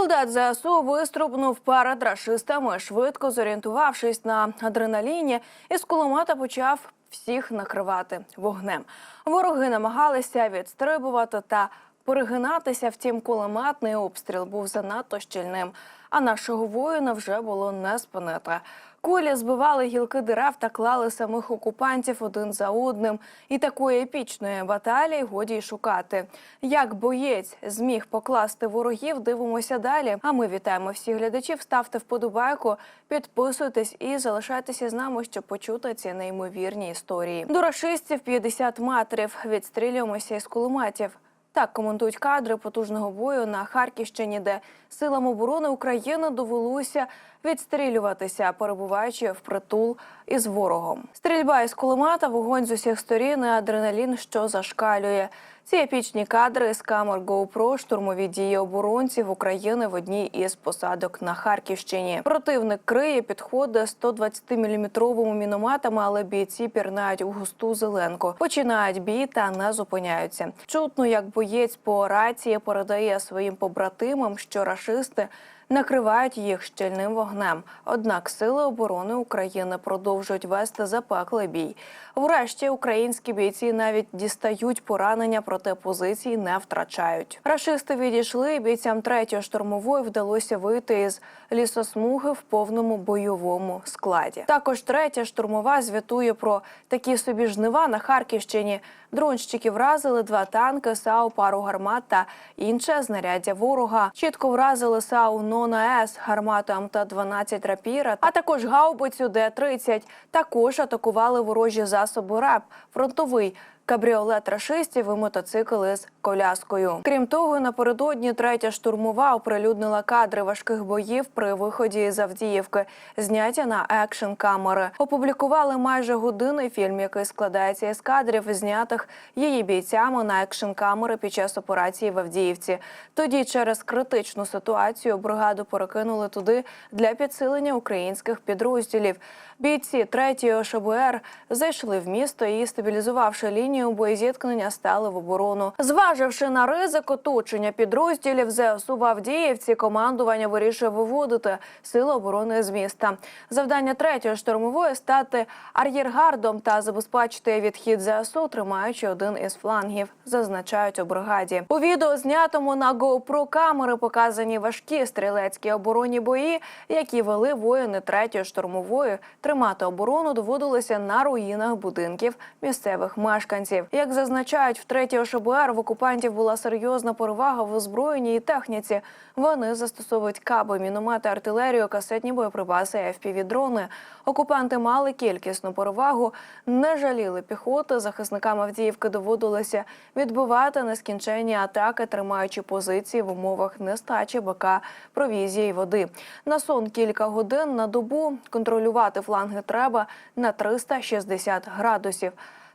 Солдат ЗСУ виструбнув перед рашистами. Швидко зорієнтувавшись на адреналіні, із кулемета почав всіх накривати вогнем. Вороги намагалися відстрибувати та перегинатися. Втім, кулеметний обстріл був занадто щільним. А нашого воїна вже було не спинити. Кулі збивали гілки дерев та клали самих окупантів один за одним. І такої епічної баталії годі й шукати. Як боєць зміг покласти ворогів, дивимося далі. А ми вітаємо всіх глядачів. Ставте вподобайку, підписуйтесь і залишайтеся з нами, щоб почути ці неймовірні історії. До рашистів 50 метрів. Відстрілюємося із кулеметів. Так коментують кадри потужного бою на Харківщині, де силам оборони України довелося відстрілюватися, перебуваючи в притул із ворогом. Стрільба із кулемета, вогонь з усіх сторін, і адреналін, що зашкалює. Ці епічні кадри з камер GoPro штурмові дії оборонців України в одній із посадок на Харківщині. Противник криє підходи 120-мм мінометами, але бійці пірнають у густу зеленку, починають бій та не зупиняються. Чутно, як боєць по рації передає своїм побратимам, що рашисти накривають їх щільним вогнем. Однак сили оборони України продовжують вести запеклий бій. Врешті українські бійці навіть дістають поранення, проте позицій не втрачають. Рашисти відійшли. і Бійцям третьої штурмової вдалося вийти із лісосмуги в повному бойовому складі. Також третя штурмова звітує про такі собі жнива на Харківщині. Дронщики вразили два танки, САУ, пару гармат та інше знаряддя ворога. Чітко вразили САУ Нона С, гармату МТ-12 Рапіра, а також гаубицю Д-30. Також атакували ворожі засоби РЕП, фронтовий кабріолет рашистів і мотоцикл із коляскою. Крім того, напередодні третя штурмова оприлюднила кадри важких боїв при виході із Авдіївки, зняті на екшн камери. Опублікували майже годинний фільм, який складається із кадрів, знятих її бійцями на екшн камери під час операції в Авдіївці. Тоді через критичну ситуацію бригаду перекинули туди для підсилення українських підрозділів. Бійці третьої ОШБР зайшли в місто і, стабілізувавши лінію боєзіткнення, стали в оборону. Зваживши на ризик оточення підрозділів ЗСУ в Авдіївці, командування вирішує виводити сили оборони з міста. Завдання третьої штурмової стати ар'єргардом та забезпечити відхід ЗСУ, тримаючи один із флангів, зазначають у бригаді. У відео знятому на GoPro камери показані важкі стрілецькі оборонні бої, які вели воїни третьої штурмової. Тримати оборону доводилося на руїнах будинків місцевих мешканців. Як зазначають в третій ОШБР, в окупантів була серйозна перевага в озброєнні і техніці. Вони застосовують каби, міномети, артилерію, касетні боєприпаси, FPV-дрони. Окупанти мали кількісну перевагу, не жаліли піхоти. Захисникам Авдіївки доводилося відбивати нескінченні атаки, тримаючи позиції в умовах нестачі БК, провізії й води. На сон кілька годин на добу контролювати фланги треба на 360 градусів.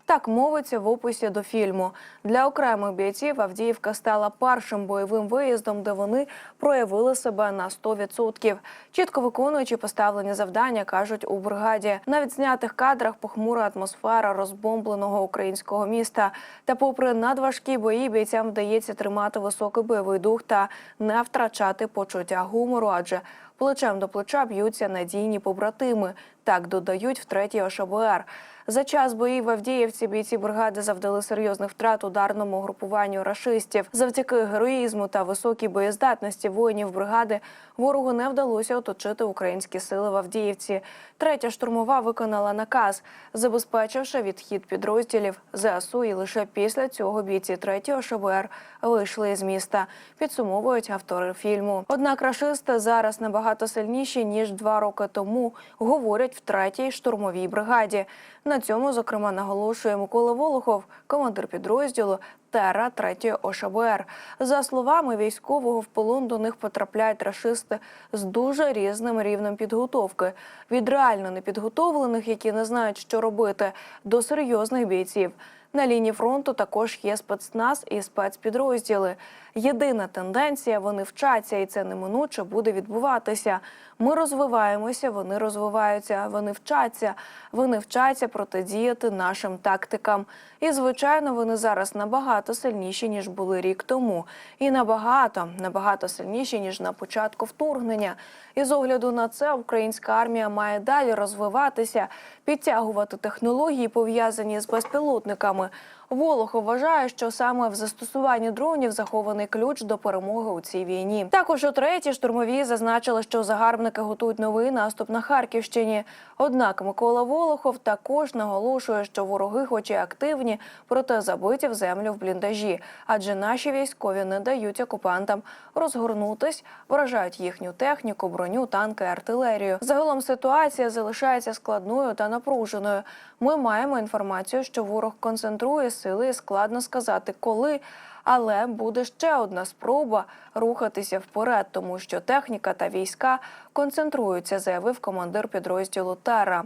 Так мовиться в описі до фільму. Для окремих бійців Авдіївка стала першим бойовим виїздом, де вони проявили себе на 100%. Чітко виконуючи поставлені завдання, кажуть у бригаді. Навіть знятих кадрах похмура атмосфера розбомбленого українського міста. Та, попри надважкі бої, бійцям вдається тримати високий бойовий дух та не втрачати почуття гумору, адже плечем до плеча б'ються надійні побратими. Так додають в третій ОШБР. За час боїв в Авдіївці бійці бригади завдали серйозних втрат ударному групуванню рашистів. Завдяки героїзму та високій боєздатності воїнів бригади ворогу не вдалося оточити українські сили в Авдіївці. Третя штурмова виконала наказ, забезпечивши відхід підрозділів ЗСУ. І лише після цього бійці третього ШБР вийшли з міста. Підсумовують автори фільму. Однак рашисти зараз набагато сильніші ніж два роки тому. Говорять в третій штурмовій бригаді. На цьому, зокрема, наголошує Микола Волохов, командир підрозділу Тера 3 ОШБР. За словами військового, в полон до них потрапляють рашисти з дуже різним рівнем підготовки від реально непідготовлених, які не знають, що робити, до серйозних бійців. На лінії фронту також є спецназ і спецпідрозділи. Єдина тенденція вони вчаться, і це неминуче буде відбуватися. Ми розвиваємося, вони розвиваються, вони вчаться, вони вчаться протидіяти нашим тактикам. І звичайно, вони зараз набагато сильніші ніж були рік тому, і набагато набагато сильніші ніж на початку вторгнення. І з огляду на це українська армія має далі розвиватися, підтягувати технології, пов'язані з безпілотниками. Волох вважає, що саме в застосуванні дронів захований ключ до перемоги у цій війні. Також у третій штурмові зазначили, що загарбники готують новий наступ на Харківщині. Однак Микола Волохов також наголошує, що вороги, хоч і активні, проте забиті в землю в бліндажі, адже наші військові не дають окупантам розгорнутись, вражають їхню техніку, броню, танки, артилерію. Загалом ситуація залишається складною та напруженою. Ми маємо інформацію, що ворог концентрує сили, і складно сказати, коли. Але буде ще одна спроба рухатися вперед, тому що техніка та війська концентруються, заявив командир підрозділу Тера.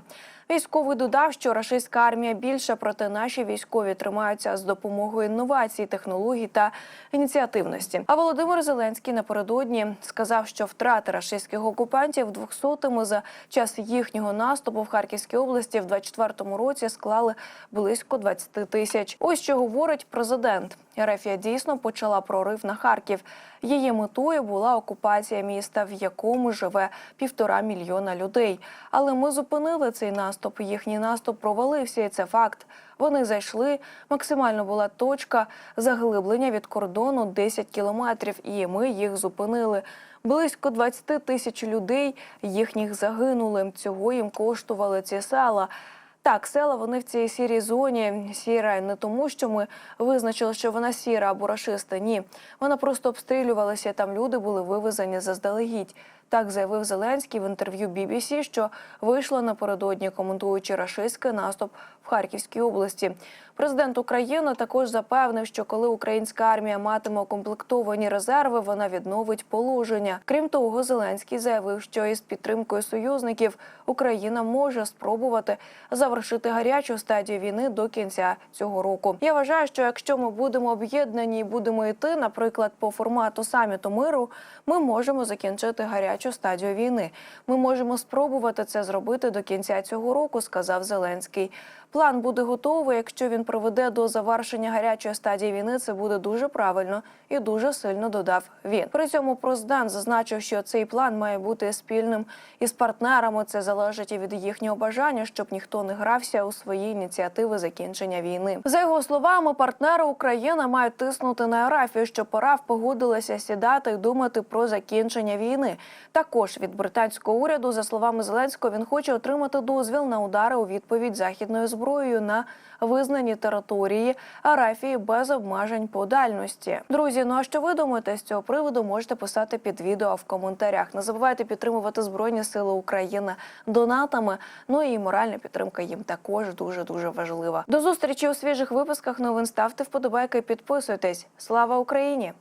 Військовий додав, що рашистська армія більше, проте наші військові тримаються з допомогою інновацій, технологій та ініціативності. А Володимир Зеленський напередодні сказав, що втрати рашистських окупантів двохсотими за час їхнього наступу в Харківській області в 24-му році склали близько 20 тисяч. Ось що говорить президент. Рефія дійсно почала прорив на Харків. Її метою була окупація міста, в якому живе півтора мільйона людей. Але ми зупинили цей наступ. Їхній наступ провалився, і це факт. Вони зайшли. Максимально була точка заглиблення від кордону 10 кілометрів, і ми їх зупинили. Близько 20 тисяч людей їхніх загинули. Цього їм коштували ці села. Так, села вони в цій сірій зоні. Сіра не тому, що ми визначили, що вона сіра або рашиста. Ні, вона просто обстрілювалася. Там люди були вивезені заздалегідь. Так заявив Зеленський в інтерв'ю BBC, що вийшло напередодні, коментуючи рашистський наступ в Харківській області. Президент України також запевнив, що коли українська армія матиме укомплектовані резерви, вона відновить положення. Крім того, Зеленський заявив, що із підтримкою союзників Україна може спробувати завершити гарячу стадію війни до кінця цього року. Я вважаю, що якщо ми будемо об'єднані і будемо йти, наприклад, по формату саміту миру, ми можемо закінчити гарячу стадію війни. Ми можемо спробувати це зробити до кінця цього року, сказав Зеленський. План буде готовий. Якщо він приведе до завершення гарячої стадії війни, це буде дуже правильно і дуже сильно додав він. При цьому президент зазначив, що цей план має бути спільним із партнерами. Це залежить і від їхнього бажання, щоб ніхто не грався у свої ініціативи закінчення війни. За його словами, партнери України мають тиснути на Арафію, щоб ПАРАФ погодилася сідати і думати про закінчення війни. Також від британського уряду, за словами Зеленського, він хоче отримати дозвіл на удари у відповідь західною зброєю на визнані території Арафії без обмежень по дальності. Друзі, ну а що ви думаєте з цього приводу? Можете писати під відео в коментарях. Не забувайте підтримувати Збройні Сили України донатами. Ну і моральна підтримка їм також дуже дуже важлива. До зустрічі у свіжих випусках новин. Ставте вподобайки, підписуйтесь. Слава Україні!